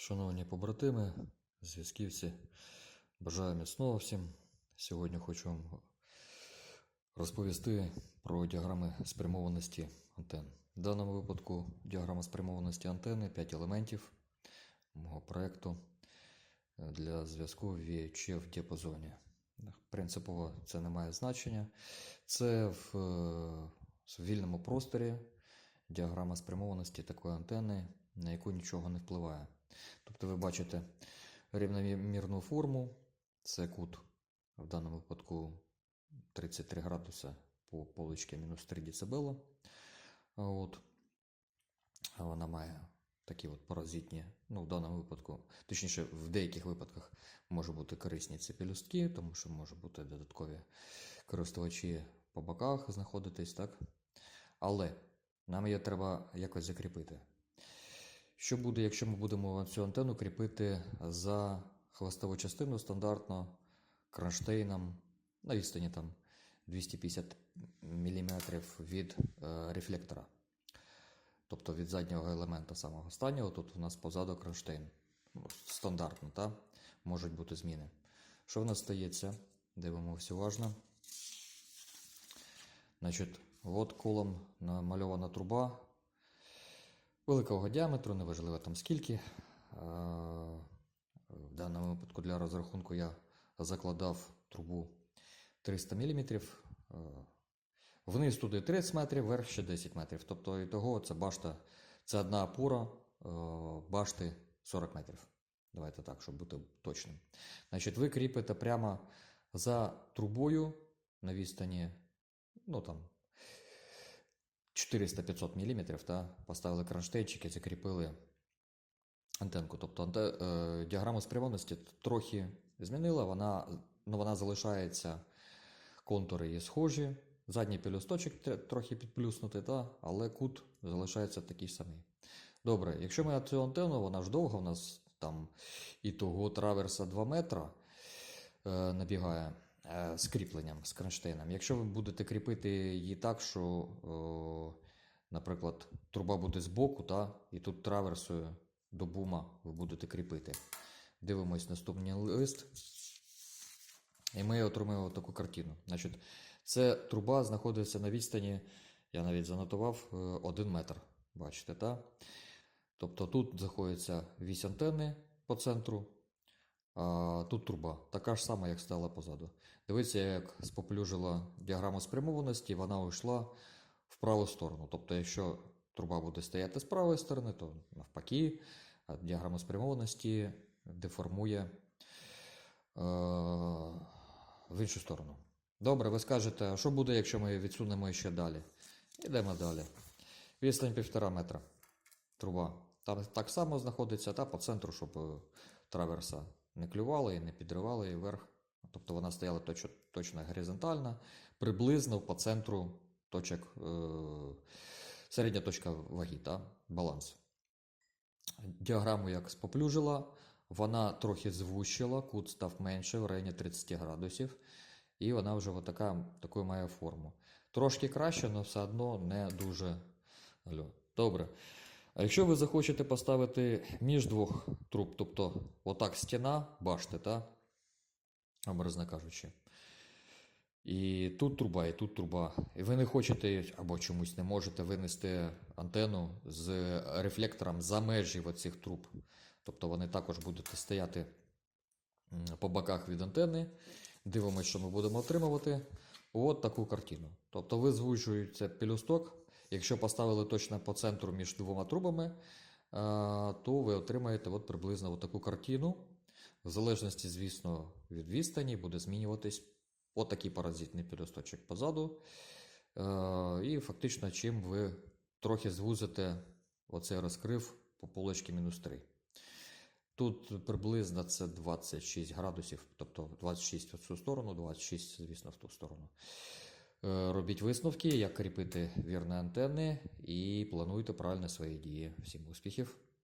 Шановні побратими, зв'язківці, бажаю міцного всім. Сьогодні хочу вам розповісти про діаграми спрямованості антен. В даному випадку діаграма спрямованості антени 5 елементів мого проєкту для зв'язку в VHF діапазоні. Принципово це не має значення. Це в, е, в вільному просторі діаграма спрямованості такої антени, на яку нічого не впливає. Тобто ви бачите рівномірну форму, це кут в даному випадку 33 градуса по поличці мінус 3 дБ. От. Вона має такі от паразитні, ну в даному випадку, точніше, в деяких випадках може бути корисні ці пелюстки, тому що може бути додаткові користувачі по боках знаходитись, так? Але нам її треба якось закріпити. Що буде, якщо ми будемо цю антенну кріпити за хвостову частину стандартно кронштейном на відстані там 250 мм від е, рефлектора. Тобто від заднього елемента самого останнього, тут у нас позаду кронштейн. Ну, Стандартно, та? можуть бути зміни. Що в нас стається? Дивимося уважно. Значить, от колом намальована труба великого діаметру, неважливо там скільки. Е, В даному випадку для розрахунку я закладав трубу 300 мм. Вниз туди 30 метрів, вверх ще 10 метрів. Тобто і того це башта, це одна опора е, башти 40 метрів. Давайте так, щоб бути точним. Значить, ви кріпите прямо за трубою на відстані, ну там 400-500 мм, та, поставили кронштейнчики, закріпили антенку. Тобто е, діаграму спрямованості трохи змінила, вона, ну, вона залишається, контури її схожі. Задній пелюсточок трохи підплюснутий, та, але кут залишається такий самий. Добре, якщо ми на цю антенну, вона ж довга, у нас там і того траверса 2 метра е, набігає з кріпленням, з кронштейном. Якщо ви будете кріпити її так, що, наприклад, труба буде збоку, та, і тут траверсою до бума ви будете кріпити. Дивимось наступний лист. І ми отримаємо таку картину. Значить, це труба знаходиться на відстані, я навіть занотував 1 метр. Бачите, так? Тобто тут знаходиться вісь антенни по центру, а тут труба, така ж сама, як стала позаду. Дивіться, як споплюжила діаграму спрямованості, вона йшла в праву сторону. Тобто, якщо труба буде стояти з правої сторони, то навпаки, діаграма спрямованості деформує е, в іншу сторону. Добре, ви скажете, що буде, якщо ми відсунемо ще далі? Йдемо далі. Відстань півтора метра. Труба. Там так само знаходиться, та по центру, щоб е, траверса не клювала і не підривала її вверх. Тобто вона стояла точно, точно горизонтально, приблизно по центру точок, е, середня точка ваги, та, баланс. Діаграму як споплюжила, вона трохи звущила, кут став менше в районі 30 градусів, і вона вже отака, таку має форму. Трошки краще, але все одно не дуже. Добре. А якщо ви захочете поставити між двох труб, тобто отак стіна, башти, та, образно кажучи, і тут труба, і тут труба. І ви не хочете або чомусь не можете винести антенну з рефлектором за межі оцих труб. Тобто вони також будуть стояти по боках від антенни. Дивимося, що ми будемо отримувати. От таку картину. Тобто ви звужуєте пелюсток. Якщо поставили точно по центру між двома трубами, е, то ви отримаєте от приблизно от таку картину. В залежності, звісно, від відстані буде змінюватись отакий паразитний пелюсточок позаду. Е, І фактично, чим ви трохи звузите оцей розкрив по полочці мінус 3. Тут приблизно це 26 градусів, тобто 26 в цю сторону, 26, звісно, в ту сторону. Е, Робіть висновки, як кріпити вірні антенни і плануйте правильно свої дії. Всім успіхів!